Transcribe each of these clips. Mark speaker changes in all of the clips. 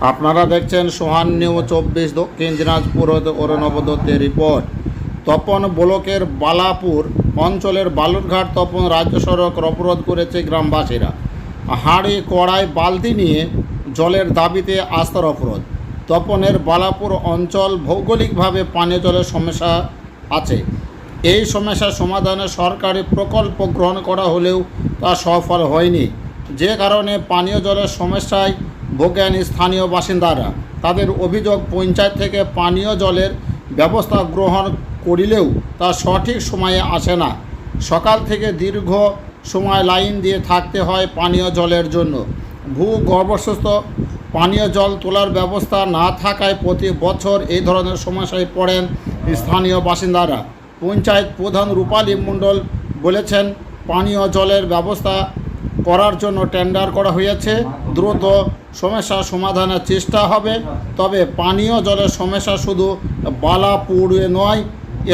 Speaker 1: আপনারা দেখছেন সোহান নিউ চব্বিশ দক্ষিণ দিনাজপুর হতে অরণব দত্তের রিপোর্ট। তপন ব্লকের বালাপুর অঞ্চলের বালুরঘাট তপন রাজ্য সড়ক অবরোধ করেছে গ্রামবাসীরা। হাঁড়ি, কড়াই, বালতি নিয়ে জলের দাবিতে আস্থার অবরোধ। তপনের বালাপুর অঞ্চল ভৌগোলিকভাবে পানীয় জলের সমস্যা আছে। এই সমস্যার সমাধানে সরকারি প্রকল্প গ্রহণ করা হলেও তা সফল হয়নি। যে কারণে পানীয় জলের সমস্যায় ভোগেন স্থানীয় বাসিন্দারা। তাদের অভিযোগ, পঞ্চায়েত থেকে পানীয় জলের ব্যবস্থা গ্রহণ করিলেও তা সঠিক সময়ে আসে না। সকাল থেকে দীর্ঘ সময় লাইন দিয়ে থাকতে হয় পানীয় জলের জন্য। ভূগর্ভস্থ পানীয় জল তোলার ব্যবস্থা না থাকায় প্রতি বছর এই ধরনের সমস্যায় পড়েন স্থানীয় বাসিন্দারা। পঞ্চায়েত প্রধান রূপালী মণ্ডল বলেছেন, পানীয় জলের ব্যবস্থা করার জন্য টেন্ডার করা হয়েছে। দ্রুত সমস্যা সমাধানের চেষ্টা হবে। তবে পানীয় জলের সমস্যা শুধু বালাপুরে নয়,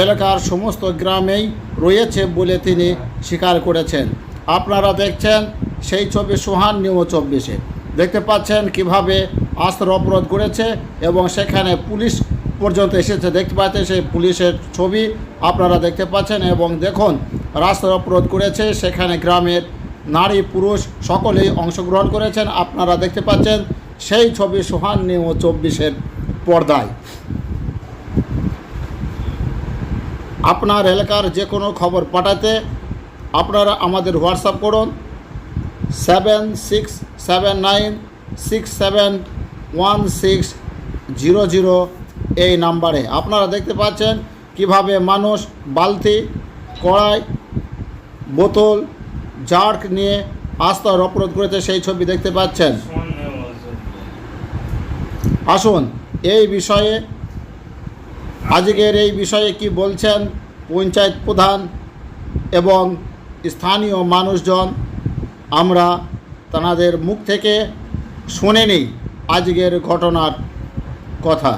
Speaker 1: এলাকার সমস্ত গ্রামেই রয়েছে বলে তিনি স্বীকার করেছেন। আপনারা দেখছেন সেই ছবি সোহান নিউ চব্বিশে। দেখতে পাচ্ছেন কীভাবে আস্ত্র অবরোধ করেছে এবং সেখানে পুলিশ পর্যন্ত এসেছে। দেখতে পাচ্ছেন সেই পুলিশের ছবি আপনারা দেখতে পাচ্ছেন এবং দেখুন, রাস্তার অবরোধ করেছে সেখানে গ্রামের নারী পুরুষ সকলেই অংশগ্রহণ করেছেন। আপনারা দেখতে পাচ্ছেন সেই ছবি সোহান নিউ চব্বিশের পর্দায়। আপনার এলাকার যে কোনো খবর পাঠাতে আপনারা আমাদের হোয়াটসঅ্যাপ করুন। Seven six seven nine six seven one six zero zero এই নাম্বারে। আপনারা দেখতে পাচ্ছেন কীভাবে মানুষ বালতি, কড়াই, বোতল জার্ক নিয়ে আস্থার অপরাধ করেছে সেই ছবি দেখতে পাচ্ছেন। আসুন, এই বিষয়ে, আজকের এই বিষয়ে কি বলছেন পঞ্চায়েত প্রধান এবং স্থানীয় মানুষজন, আমরা তাদের মুখ থেকে শুনে নিই আজকের ঘটনার কথা।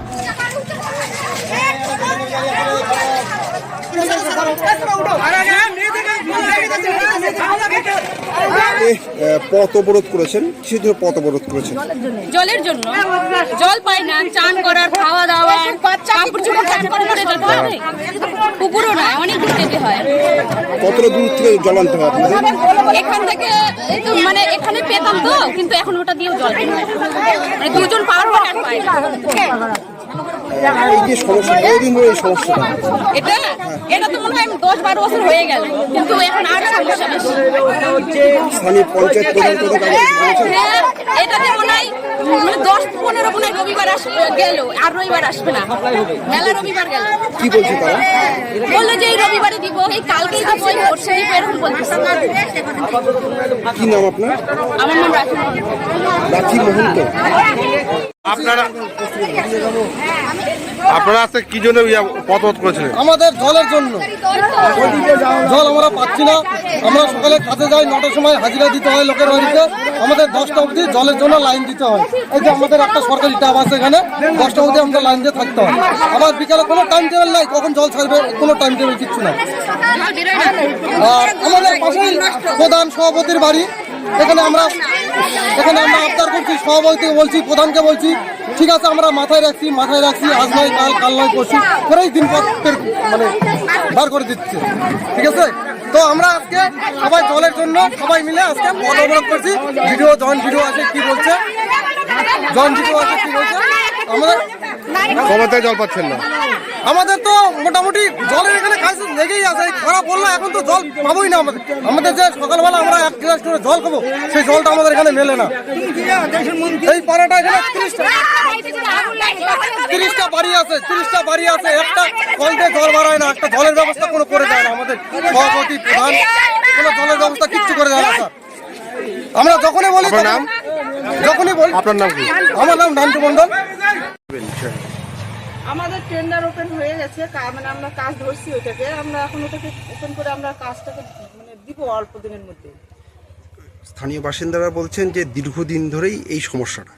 Speaker 2: পথ অবরোধ করেছেন কিসের জন্য পথ অবরোধ করেছেন।
Speaker 3: জলের জন্য। জল পাই না চান করার খাওয়া হবে পুকুরও না? অনেক দূর যেতে হয়।
Speaker 2: কতটা দূর থেকে জল আনতে হয় আপনাদের?
Speaker 3: এখান থেকে মানে এখানে পেতাম তো কিন্তু এখন ওটা দিয়েও জল মানে দুজন পার হয়ে পাই না।
Speaker 2: এই যে সমস্যা কতদিন ধরে এই সমস্যা।
Speaker 3: এটা এটা তো মনে হয় দশ বারো বছর হয়ে গেল কিন্তু এখন আর সমস্যা বেশি।
Speaker 2: স্থানীয় পঞ্চায়েত প্রধান প্রধান
Speaker 3: হ্যাঁ, এটাতে মনে হয় মানে দশ পনেরো মনে হয় রবিবার আসবে গেল আর রবিবার আসবে না। মেলা রবিবার গেল।
Speaker 2: কি বলছে তারা?
Speaker 3: বলল যে এই রবিবারে দিব এই কালকেই দিব এই পরশু দিব এরকম বলতেছে
Speaker 2: কি নাম আপনার?
Speaker 3: আমার নাম রাখি।
Speaker 2: রাখি মহন্ত।
Speaker 4: আপনারা আপনারা আজকে কি জন্য পথরোধ করেছিলেন?
Speaker 5: আমাদের জলের জন্য। জল আমরা পাচ্ছি না। আমরা সকালে কাজে যাই, নটার সময় হাজিরা দিতে হয় লোকের বাড়িতে। আমাদের দশটা অবধি জলের জন্য লাইন দিতে হয়। এই যে আমাদের একটা সরকারি টাপ আছে এখানে, দশটা অবধি আমাদের লাইন দিয়ে থাকতে হয়। আবার বিকালে কোনো টাইম টেবিল নাই, কখন জল ছাড়বে, কোনো টাইম টেবিল কিচ্ছু নাই। আর আমাদের পাশেই প্রধান সভাপতির বাড়ি। এখানে আমরা এখানে আমরা আবদার করছি, সভাপতিকে বলছি, প্রধানকে বলছি ঠিক আছে, আমরা মাথায় রাখছি মাথায় রাখছি, আজ নয়, কাল কাল নয় করছি পরেই দিন মানে বার করে দিচ্ছে। ঠিক আছে? তো আমরা আজকে সবাই জলের জন্য সবাই মিলে আজকে পদ করছি। ভিডিও, জন ভিডিও আছে, কি বলছে? জন ভিডিও আছে, কি বলছে? আমাদের
Speaker 4: ক্ষমতায় জল পাচ্ছেন না।
Speaker 5: আমাদের তো মোটামুটি জলের এখানে কাজ লেগেই আছে। এই খরা পড়ল এখন তো জল পাবোই না আমাদের। আমাদের যে সকালবেলা আমরা এক গ্লাস করে জল খাব সেই জলটা আমাদের এখানে মেলে না। এই পাড়াটা এখানে তিরিশটা। বাড়ি আছে তিরিশটা বাড়ি আছে। একটা কল দিয়ে জল বাড়ায় না একটা জলের ব্যবস্থা কোনো করে দেয় না আমাদের। সভাপতি প্রধান কোনো জলের ব্যবস্থা কিচ্ছু করে দেয় না স্যার। আমরা যখনই বলি
Speaker 4: নাম?
Speaker 5: যখনই বলি
Speaker 4: আপনার নাম কি?
Speaker 5: আমার নাম নান্টু মন্ডল
Speaker 6: আমাদের টেন্ডার ওপেন হয়ে গেছে মানে আমরা কাজ ধরছি ওইটাকে আমরা এখন ওটাকে ওপেন করে আমরা কাজটাকে মানে দিব অল্প দিনের মধ্যে
Speaker 2: স্থানীয় বাসিন্দারা বলছেন যে দীর্ঘদিন ধরেই এই সমস্যাটা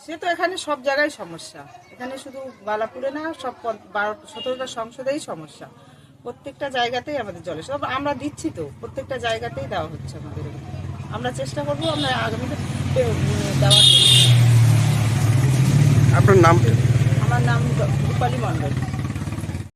Speaker 6: সে তো এখানে সব জায়গায় সমস্যা এখানে শুধু বালাপুরে না সব বারো সতেরোটা সংসদেই সমস্যা প্রত্যেকটা জায়গাতেই আমাদের জলে সব আমরা দিচ্ছি তো প্রত্যেকটা জায়গাতেই দেওয়া হচ্ছে আমাদের। আমরা চেষ্টা করব আমরা আগামীতে দেওয়ার।
Speaker 2: আপনার নাম
Speaker 6: আমার নাম রূপালী মণ্ডল